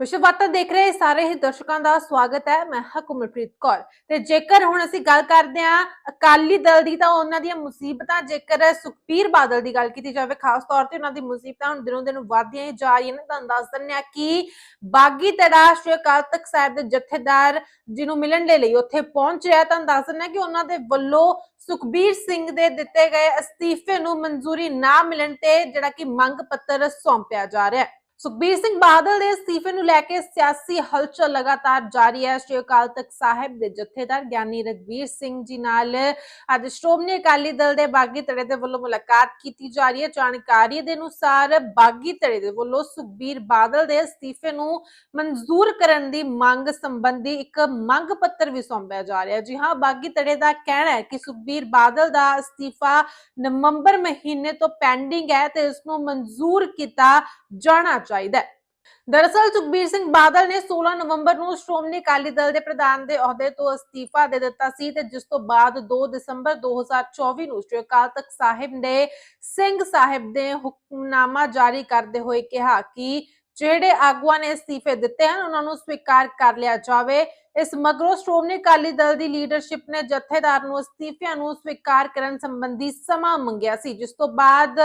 ਵਿਸ਼ਵ ਵਾਰਤਾ ਦੇਖ ਰਹੇ ਸਾਰੇ ਹੀ ਦਰਸ਼ਕਾਂ ਦਾ ਸਵਾਗਤ ਹੈ। ਮੈਂ ਹਾਂ ਕੁਮਲਪ੍ਰੀਤ ਕੌਰ। ਤੇ ਜੇਕਰ ਹੁਣ ਅਸੀਂ ਗੱਲ ਕਰਦੇ ਹਾਂ ਅਕਾਲੀ ਦਲ ਦੀ, ਤਾਂ ਉਹਨਾਂ ਦੀਆਂ ਮੁਸੀਬਤਾਂ, ਜੇਕਰ ਸੁਖਬੀਰ ਬਾਦਲ ਦੀ ਗੱਲ ਕੀਤੀ ਜਾਵੇ, ਖਾਸ ਤੌਰ ਤੇ ਉਹਨਾਂ ਦੀ ਮੁਸੀਬਤਾਂ ਹੁਣ ਦਿਨੋਂ ਦਿਨ ਵਧਦੀਆਂ ਹੀ ਜਾ ਰਹੀਆਂ ਨੇ ਤੁਹਾਨੂੰ ਦੱਸ ਦਿੰਦੇ ਹਾਂ ਕਿ ਬਾਗੀ ਤੜਾ ਸ਼੍ਰੀ ਅਕਾਲ ਤਖਤ ਸਾਹਿਬ ਦੇ ਜਥੇਦਾਰ ਜਿਹਨੂੰ ਮਿਲਣ ਦੇ ਲਈ ਉੱਥੇ ਪਹੁੰਚ ਰਿਹਾ ਤੁਹਾਨੂੰ ਦੱਸ ਦਿੰਦੇ ਹਾਂ ਕਿ ਉਹਨਾਂ ਦੇ ਵੱਲੋਂ ਸੁਖਬੀਰ ਸਿੰਘ ਦੇ ਦਿੱਤੇ ਗਏ ਅਸਤੀਫੇ ਨੂੰ ਮਨਜ਼ੂਰੀ ਨਾ ਮਿਲਣ ਤੇ ਜਿਹੜਾ ਕਿ ਮੰਗ ਪੱਤਰ ਸੌਂਪਿਆ ਜਾ ਰਿਹਾ ਹੈ। ਸੁਖਬੀਰ ਸਿੰਘ ਬਾਦਲ ਦੇ ਅਸਤੀਫੇ ਨੂੰ ਲੈ ਕੇ ਸਿਆਸੀ ਹਲਚਲ ਲਗਾਤਾਰ ਜਾਰੀ ਹੈ। ਸ਼੍ਰੀ ਅਕਾਲ ਤਖਤ ਸਾਹਿਬ ਦੇ ਜਥੇਦਾਰ ਗਿਆਨੀ ਰਗਵੀਰ ਸਿੰਘ ਜੀ ਨਾਲ ਅੱਜ ਸ਼੍ਰੋਮਣੀ ਅਕਾਲੀ ਦਲ ਦੇ ਬਾਗੀ ਧੜੇ ਦੇ ਵੱਲੋਂ ਮੁਲਾਕਾਤ ਕੀਤੀ ਜਾ ਰਹੀ ਹੈ। ਜਾਣਕਾਰੀ ਦੇ ਅਨੁਸਾਰ ਬਾਗੀ ਧੜੇ ਦੇ ਵੱਲੋਂ ਸੁਖਬੀਰ ਬਾਦਲ ਦੇ ਅਸਤੀਫੇ ਨੂੰ ਮਨਜ਼ੂਰ ਕਰਨ ਦੀ ਮੰਗ ਸੰਬੰਧੀ ਇੱਕ ਮੰਗ ਪੱਤਰ ਵੀ ਸੌਂਪਿਆ ਜਾ ਰਿਹਾ ਹੈ। ਜੀ ਹਾਂ, ਬਾਗੀ ਧੜੇ ਦਾ ਕਹਿਣਾ ਹੈ ਕਿ ਸੁਖਬੀਰ ਬਾਦਲ ਦਾ ਅਸਤੀਫਾ ਨਵੰਬਰ ਮਹੀਨੇ ਤੋਂ ਪੈਂਡਿੰਗ ਹੈ ਤੇ ਇਸ ਨੂੰ ਮਨਜ਼ੂਰ ਕੀਤਾ ਜਾਣਾ ਚਾਹੀਦਾ ਹੈ। ਦਰਅਸਲ ਸੁਖਬੀਰ ਸਿੰਘ ਬਾਦਲ ਨੇ 16 ਨਵੰਬਰ ਨੂੰ ਸ਼੍ਰੋਮਣੀ ਅਕਾਲੀ ਦਲ ਦੇ ਪ੍ਰਧਾਨ ਦੇ ਅਹੁਦੇ ਤੋਂ ਅਸਤੀਫਾ ਦੇ ਦਿੱਤਾ ਸੀ ਤੇ ਜਿਸ ਤੋਂ ਬਾਅਦ 2 ਦਸੰਬਰ 2024 ਨੂੰ ਸ਼੍ਰੀ ਅਕਾਲ ਤਖਤ ਸਾਹਿਬ ਨੇ ਸਿੰਘ ਸਾਹਿਬ ਦੇ ਹੁਕਮਨਾਮਾ ਜਾਰੀ ਕਰਦੇ ਹੋਏ ਕਿਹਾ ਕਿ ਜਿਹੜੇ ਆਗੂਆਂ ਨੇ ਅਸਤੀਫੇ ਦਿੱਤੇ ਹਨ, ਉਹਨਾਂ ਨੂੰ ਸਵੀਕਾਰ ਕਰ ਲਿਆ ਜਾਵੇ। ਇਸ ਮਗਰੋਂ ਸ਼੍ਰੋਮਣੀ ਅਕਾਲੀ ਦਲ ਦੀ ਲੀਡਰਸ਼ਿਪ ਨੇ ਜਥੇਦਾਰ ਨੂੰ ਅਸਤੀਫਿਆਂ ਨੂੰ ਸਵੀਕਾਰ ਕਰਨ ਸੰਬੰਧੀ ਸਮਾਂ ਮੰਗਿਆ ਸੀ, ਜਿਸ ਤੋਂ ਬਾਅਦ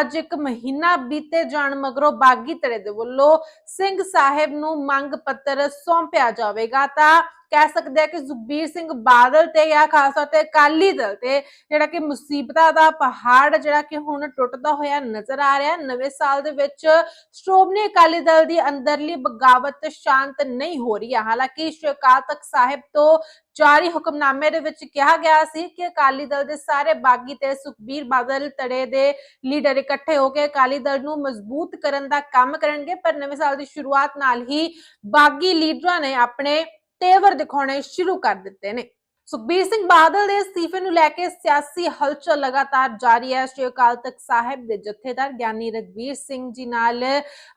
ਅੱਜ ਇੱਕ ਮਹੀਨਾ ਬੀਤੇ ਜਾਣ ਮਗਰੋਂ ਬਾਗੀ ਧੜੇ ਦੇ ਵੱਲੋਂ ਸਿੰਘ ਸਾਹਿਬ ਨੂੰ ਮੰਗ ਪੱਤਰ ਸੌਂਪਿਆ ਜਾਵੇਗਾ। ਤਾਂ ਕਹਿ ਸਕਦੇ ਆ ਕਿ ਸੁਖਬੀਰ ਸਿੰਘ ਬਾਦਲ ਤੇ ਜਾਂ ਖਾਸ ਤੌਰ ਤੇ ਅਕਾਲੀ ਦਲ ਤੇ ਜਿਹੜਾ ਕਿ ਮੁਸੀਬਤਾਂ ਦਾ ਪਹਾੜ ਜਿਹੜਾ ਕਿ ਹੁਣ ਟੁੱਟਦਾ ਹੋਇਆ ਨਜ਼ਰ ਆ ਰਿਹਾ। ਨਵੇਂ ਸਾਲ ਦੇ ਵਿੱਚ ਸ਼੍ਰੋਮਣੀ ਅਕਾਲੀ ਦਲ ਦੀ ਅੰਦਰਲੀ ਬਗਾਵਤ ਸ਼ਾਂਤ ਨਹੀਂ ਹੋ ਰਹੀ ਹੈ ਹਾਲਾਂਕਿ ਸ਼੍ਰੀ ਅਕਾਲ ਸਾਹਿਬ ਤੋਂ ਜਾਰੀ ਹੁਕਮਨਾਮੇ ਦੇ ਵਿੱਚ ਕਿਹਾ ਗਿਆ ਸੀ ਕਿ ਅਕਾਲੀ ਦਲ ਦੇ ਸਾਰੇ ਬਾਗੀ ਤੇ ਸੁਖਬੀਰ ਬਾਦਲ ਤੜੇ ਦੇ ਲੀਡਰ ਇਕੱਠੇ ਹੋ ਕੇ ਅਕਾਲੀ ਦਲ ਨੂੰ ਮਜ਼ਬੂਤ ਕਰਨ ਦਾ ਕੰਮ ਕਰਨਗੇ, ਪਰ ਨਵੇਂ ਸਾਲ ਦੀ ਸ਼ੁਰੂਆਤ ਨਾਲ ਹੀ ਬਾਗੀ ਲੀਡਰਾਂ ਨੇ ਆਪਣੇ ਤੇਵਰ ਦਿਖਾਉਣੇ ਸ਼ੁਰੂ ਕਰ ਦਿੱਤੇ ਨੇ। ਸੁਖਬੀਰ ਸਿੰਘ ਬਾਦਲ ਦੇ ਅਸਤੀਫੇ ਨੂੰ ਲੈ ਕੇ ਸਿਆਸੀ ਹਲਚਲ ਲਗਾਤਾਰ ਜਾਰੀ ਹੈ। ਸ਼੍ਰੀ ਅਕਾਲ ਤਖਤ ਸਾਹਿਬ ਦੇ ਜਥੇਦਾਰ ਗਿਆਨੀ ਰਗਵੀਰ ਸਿੰਘ ਜੀ ਨਾਲ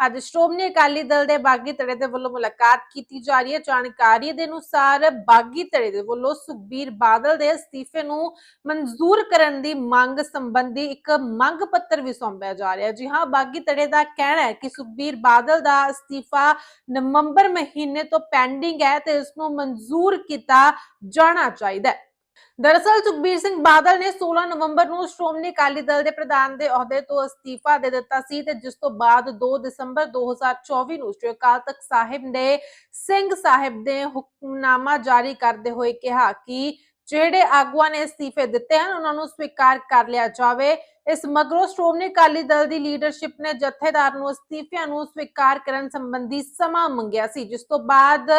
ਅੱਜ ਸ਼੍ਰੋਮਣੀ ਅਕਾਲੀ ਦਲ ਦੇ ਬਾਗੀ ਧੜੇ ਦੇ ਵੱਲੋਂ ਮੁਲਾਕਾਤ ਕੀਤੀ ਜਾ ਰਹੀ ਹੈ। ਜਾਣਕਾਰੀ ਦੇ ਅਨੁਸਾਰ ਬਾਗੀ ਧੜੇ ਦੇ ਵੱਲੋਂ ਸੁਖਬੀਰ ਬਾਦਲ ਦੇ ਅਸਤੀਫੇ ਨੂੰ ਮਨਜ਼ੂਰ ਕਰਨ ਦੀ ਮੰਗ ਸੰਬੰਧੀ ਇੱਕ ਮੰਗ ਪੱਤਰ ਵੀ ਸੌਂਪਿਆ ਜਾ ਰਿਹਾ ਹੈ। ਜੀ ਹਾਂ, ਬਾਗੀ ਧੜੇ ਦਾ ਕਹਿਣਾ ਹੈ ਕਿ ਸੁਖਬੀਰ ਬਾਦਲ ਦਾ ਅਸਤੀਫਾ ਨਵੰਬਰ ਮਹੀਨੇ ਤੋਂ ਪੈਂਡਿੰਗ ਹੈ ਤੇ ਇਸ ਨੂੰ ਮਨਜ਼ੂਰ ਕੀਤਾ ਜਾਣਾ ਚਾਹੀਦਾ ਹੈ। ਦਰਅਸਲ ਸੁਖਬੀਰ ਸਿੰਘ ਬਾਦਲ ਨੇ 16 ਨਵੰਬਰ ਨੂੰ ਸ਼੍ਰੋਮਣੀ ਅਕਾਲੀ ਦਲ ਦੇ ਪ੍ਰਧਾਨ ਦੇ ਅਹੁਦੇ ਤੋਂ ਅਸਤੀਫਾ ਦੇ ਦਿੱਤਾ ਸੀ ਤੇ ਜਿਸ ਤੋਂ ਬਾਅਦ 2 ਦਸੰਬਰ 2024 ਨੂੰ ਸ਼੍ਰੀ ਅਕਾਲ ਤਖਤ ਸਾਹਿਬ ਨੇ ਸਿੰਘ ਸਾਹਿਬ ਦੇ ਹੁਕਮਨਾਮਾ ਜਾਰੀ ਕਰਦੇ ਹੋਏ ਕਿਹਾ ਕਿ ਜਿਹੜੇ ਆਗੂਆਂ ਨੇ ਅਸਤੀਫੇ ਦਿੱਤੇ ਹਨ, ਉਹਨਾਂ ਨੂੰ ਸਵੀਕਾਰ ਕਰ ਲਿਆ ਜਾਵੇ। ਇਸ ਮਗਰੋਂ ਸ਼੍ਰੋਮਣੀ ਅਕਾਲੀ ਦਲ ਦੀ ਲੀਡਰਸ਼ਿਪ ਨੇ ਜਥੇਦਾਰ ਨੂੰ ਅਸਤੀਫਿਆਂ ਨੂੰ ਸਵੀਕਾਰ ਕਰਨ ਸੰਬੰਧੀ ਸਮਾਂ ਮੰਗਿਆ ਸੀ, ਜਿਸ ਤੋਂ ਬਾਅਦ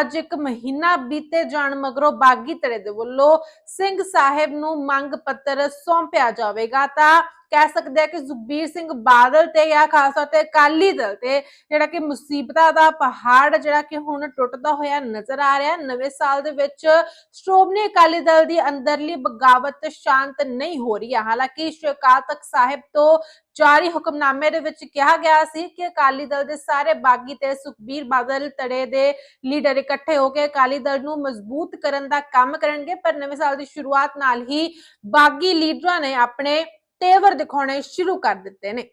ਅੱਜ ਇੱਕ ਮਹੀਨਾ ਬੀਤੇ ਜਾਣ ਮਗਰੋਂ ਬਾਗੀ ਧੜੇ ਦੇ ਵੱਲੋਂ ਸਿੰਘ ਸਾਹਿਬ ਨੂੰ ਮੰਗ ਪੱਤਰ ਸੌਂਪਿਆ ਜਾਵੇਗਾ। ਤਾਂ ਕਹਿ ਸਕਦੇ ਆ ਕਿ ਸੁਖਬੀਰ ਸਿੰਘ ਬਾਦਲ ਤੇ ਜਾਂ ਖਾਸ ਤੌਰ ਤੇ ਅਕਾਲੀ ਦਲ ਤੇ, ਜਿਹੜਾ ਕਿ ਮੁਸੀਬਤਾਂ ਦਾ ਪਹਾੜ ਜਿਹੜਾ ਕਿ ਹੁਣ ਟੁੱਟਦਾ ਹੋਇਆ ਨਜ਼ਰ ਆ ਰਿਹਾ। ਨਵੇਂ ਸਾਲ ਦੇ ਵਿੱਚ ਸ਼੍ਰੋਮਣੀ ਅਕਾਲੀ ਦਲ ਦੀ ਅੰਦਰਲੀ ਬਗਾਵਤ ਸ਼ਾਂਤ ਨਹੀਂ ਹੋ ਰਹੀ ਹੈ ਹਾਲਾਂਕਿ ਸ਼੍ਰੀ ਅਕਾਲ ਤਖਤ ਸਾਹਿਬ ਤੋਂ ਜਾਰੀ ਹੁਕਮਨਾਮੇ ਦੇ ਵਿੱਚ ਕਿਹਾ ਗਿਆ ਸੀ ਕਿ ਅਕਾਲੀ ਦਲ ਦੇ ਸਾਰੇ ਬਾਗੀ ਤੇ ਸੁਖਬੀਰ ਬਾਦਲ ਤੜੇ ਦੇ ਲੀਡਰ ਇਕੱਠੇ ਹੋ ਕੇ ਅਕਾਲੀ ਦਲ ਨੂੰ ਮਜ਼ਬੂਤ ਕਰਨ ਦਾ ਕੰਮ ਕਰਨਗੇ, ਪਰ ਨਵੇਂ ਸਾਲ ਦੀ ਸ਼ੁਰੂਆਤ ਨਾਲ ਹੀ ਬਾਗੀ ਲੀਡਰਾਂ ਨੇ ਆਪਣੇ ਤੇਵਰ ਦਿਖਾਉਣੇ ਸ਼ੁਰੂ ਕਰ ਦਿੱਤੇ ਨੇ।